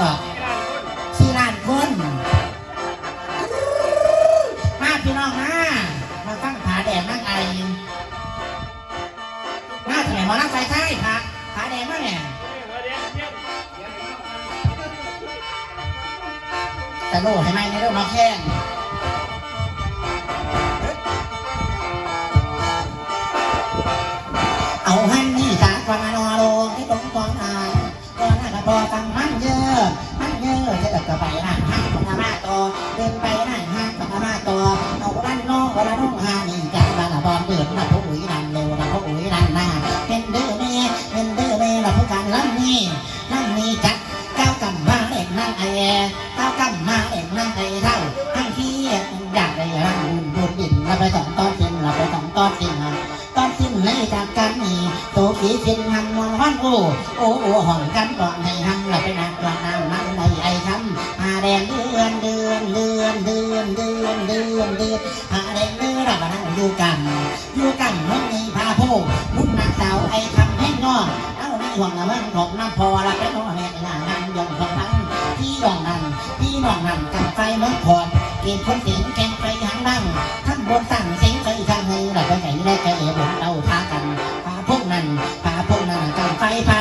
ก่อนสี่ล้านคนมาพี่น้องมามาตั้งผาแดงนั่งไอมาที่ไหนหมอรักไฟไทยผาผาแดงมาเนี่ยแต่โลให้ไหมในเรื่องนองแข้ง โอ้โอ้ห้องกันก่อนให้หันเราไปนักกลาน้ำมันในไอ้คำหาแดงเดือนเดือนเดือนเดือนเดือนเดือนเดือนหาแดงเดือนเรามานั่งอยู่กันอยู่กันเมื่อนี้พาโพมุ่นนักสาวไอ้คำแห้งนอกเอาในห่วงละมันของน้ำพอละไปน้องแม่งานั่งยองของทั้งพี่น้องนั่นพี่น้องนั่นกันไฟเมื่อพอดเกณฑ์คนเสียงแกงไฟหังดังทั้งบนตั้งเสียงไฟทางให้เราไปไหนได้แค่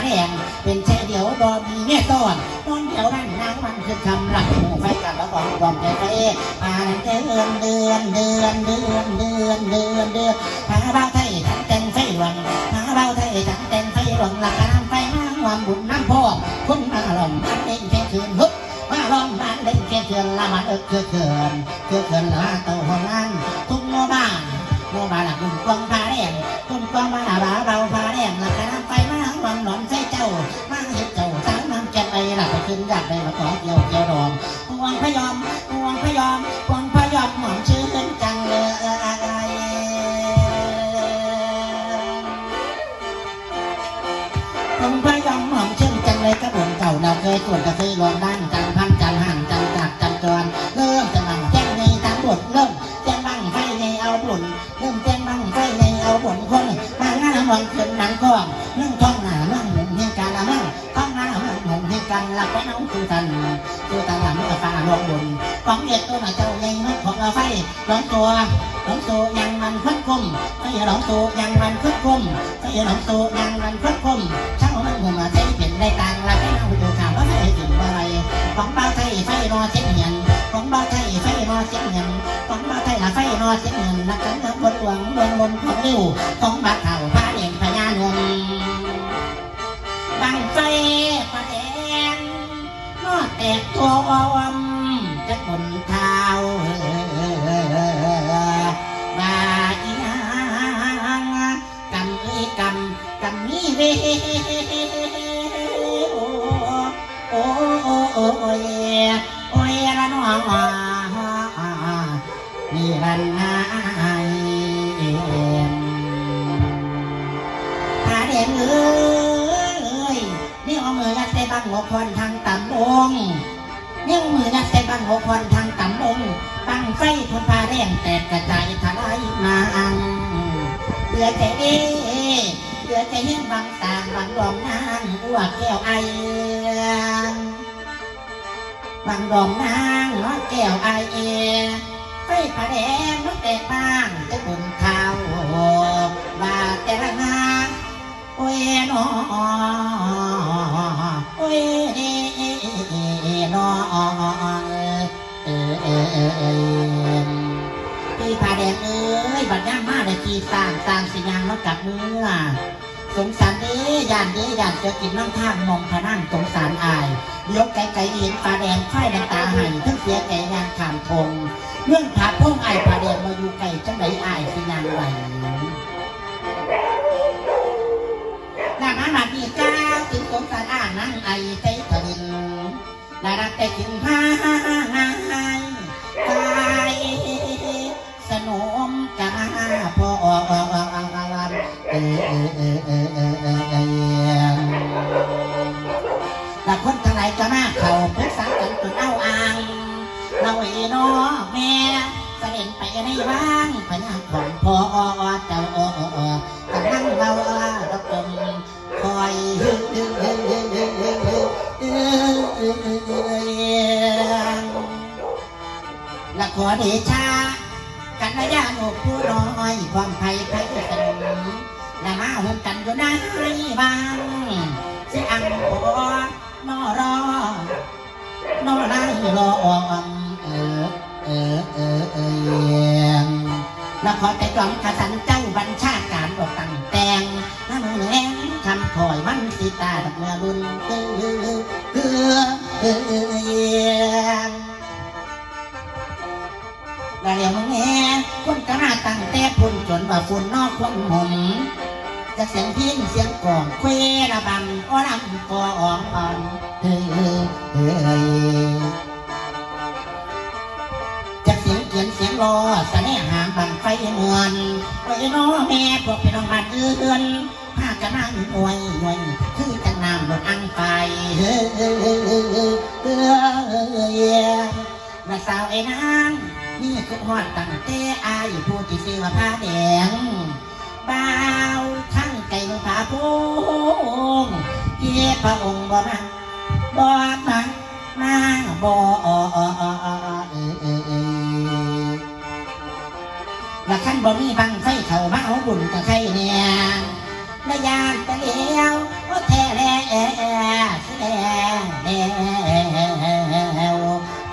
แดง เป็นแช่เดียวบอมีแม่ต้อนนอนเดียวนั่งนั่งมันคือคำหลักหมู่ไฟกันแล้วบอกบอกใจไฟพาเดือนเดือนเดือนเดือนเดือนเดือนเดือนพาเราไทยทั้งเต็มไฟหลวงพาเราไทยทั้งเต็มไฟหลวงหลักน้ำไฟน้ำความบุญน้ำพ่อคุณมาหล่อมมันเองแค่คืนฮึบมาลองมาเล่นแค่เถือนละมันเออเคือเขื่อนเคือเขื่อนละเต่าหัวนั่นทุ่งโมบ้านโมบ้านหลักกุ่มกองพาแดงกุ่มกองมาหาบา มาเห็นเจ้าสาวน้ำแกไปหลักไปขึ้นอยากได้มาขอเกี่ยวเกี่ยวดองพวงพยอมพวงพยอมพวงพยอมหอมชื่นจังเลยพวงพยอมหอมชื่นจังเลยกระบุนเก่าเราเคยตรวจก็เคยลองด้านจังพันจังห่างจังจากจังจรเริ่มจะนั่งแจ้งในตามบทเริ่มแจ้งบังไฟในเอาบุญเริ่มแจ้งบังไฟในเอาบุญคนมางานวันขึ้นหนังกองเรื่องทอง ตัวน้าเจ้าใหญ่นักของเราไฟร้องตัวร้องตัวยังมันพัดคมไฟร้องตัวยังมันพัดคมไฟร้องตัวยังมันพัดคมช่างมันหัวมาใช้เป็นได้ตังละไปน้องดูข่าวว่าใช้ถึงอะไรของบ้าไทยไฟรอเช็ดเงินของบ้าไทยไฟรอเช็ดเงินของบ้าไทยละไฟรอเช็ดเงินนักกันนักบนหลวงบนบนของริ้วของบ้าเข่าพาเด่นพญานงบังไฟประแดงนอแตกตัวอวม จะบนเท้าบาอีนางกำเอ้ยกำกำมีเวโอ้โอ้โอ้โอ้ยโอ้ยละน้องนี่รันนาหาเด่นเอ้ยนี่เอามือยัดใส่บังหัวควันทางต่ำอง นี่เอามือยัดใส่บังหัวควันทางต่ำบงตั้งไฟทนพาแดงแตกกระจายทลายมาอังเดือใจเอเดือใจยิ่งบางตางบางดอมนางอ้วกแก้วไอบางดอมนางน้อยแก้วไอเอไฟพาแดงน้อแตกพา เออเออพี่ผาแดงเอ้ยบัดย่างมาได้ขี่สร้างสร้างสิยางมากับเมือสงสารเด้ยานเด้ยานเจะกินน้ำท่ามมองพนังสงสารอายยวไกลไกลเห็นปลาแดงไฟน้ำตาใหันทั้งเสียใจงานขามทงเรื่องผาพุ่งไอายปลาแดงมาอยู่ไกลจังไหนอายสิยางไหวหน้ามาหนาดีก้าวถึงสงสารอ่านั่งไอใจทวินลารักแต่กิน มาเข้าพื่อสาวนตุนเอาอางเราเอนอแม่เสด็จไปในบ้างพญาของพอเจ้าอออกำลังเราดอกจมคอยฮึ่งฮึ่งฮึ่งฮึ่งฮึ่งฮึ่งฮึ่งฮึ่งฮึ่งฮึ่งละขอเดชากันระยะหนุกผู้น้อยความไพ่ไพ่สนุนละมาหุ่นกันอยู่หน้าให้บ้างเสียอังโอ นอรอนอไล่รออ่อนเออเออเออเออแล้วขอใจกล่อมขสันเจ้าบัญชาการบอกตั้งแต่งน้ำมือแรงคำคอยมันสีตาดักเมื่อรุนเออเออเออเออเออแล้วเดี๋ยวมึงแง่คนกระนาตั้งแต่พุ่นจนว่าฝุ่นนอกคนหม นจะเสียงพินเสียงกลองเควระบังอ้อรำกออ่องอ่อนเฮ้ยเฮ้ยเฮ้ยจะเสียงเขียนเสียงรอสะแนหามบังไฟมวนไว้น้อแม่พวกพี่น้องบ้านเอื้อนพากันนั่งห่วยห่วยคือจะนำรถอังไปเฮ้ยเฮ้ยเฮ้ยเฮ้ยเฮ้ยเฮ้ยมาสาวไอ้นางนี่คือฮอดตั้งแต่อายผู้ที่ซื้อมาผ้าแดงบ่า วทั้งไก่มือผาพงเยี่พระองค์บ่มาบ่มามาบ่เออเออเออละขั้นบ่มีบังไฟเขามาเอาบุญกับใครเนี่ยและยานไปเลี้ยวว่าแท้แล้วแล้ว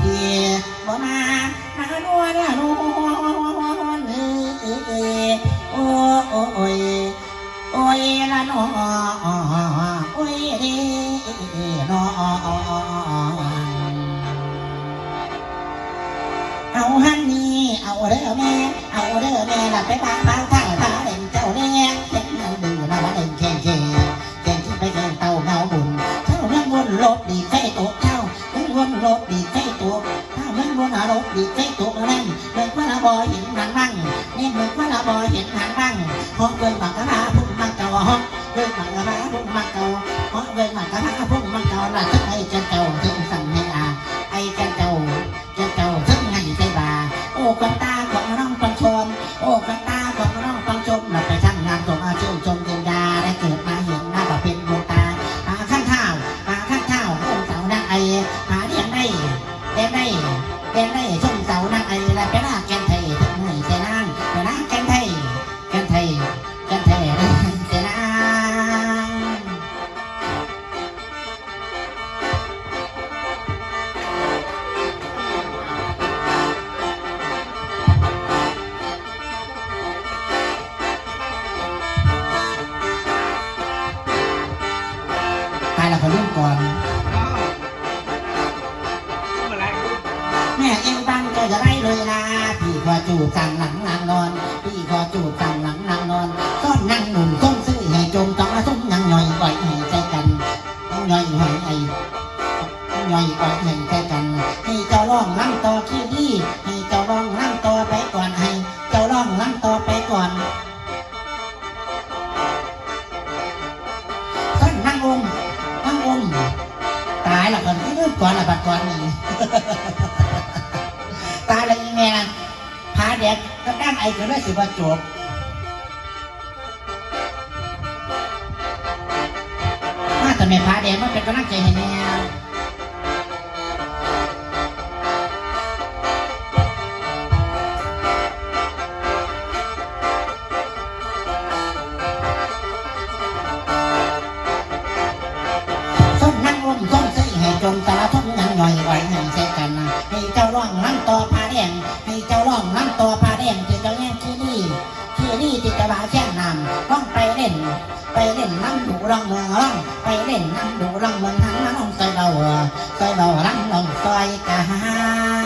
พี่บ่มามานวลละนวลเออเออเออโอ้โอ้โอ้ย โอ้ยละนอโอ้ยเด้นอเอาฮันนี่เอาเด้อแม่ เอาเด้อแม่ละไปบางบางท่าท่าเล่นเจ้าเลี้ยเล่นเอาดื้อนะว่าเล่นแข่งแข่งแข่งที่ไปแข่งเต่าเงาบุญเท่านั้นวนรถดีไฟตกเท่านั้นวนรถดีไฟตกถ้ามันบนอารมณ์ดีใจตัวนั่งเมื่อว่าละบอยเห็นหางบ้างนี่เมื่อว่าละบอยเห็นหางบ้างห้องเบิ่งบักกะลาง แม่เองบังก็จะได้เลยนะพี่ขอจูบสั่งหลังนางนอนพี่ขอจูบสั่งหลังนางนอน จบมาแต่แม่พาแดงมันเป็นกำลังใจให้แม่ นน้ำดูรังเมืองทั้งน้องซอยเราซอยเรารังน้องซอยกา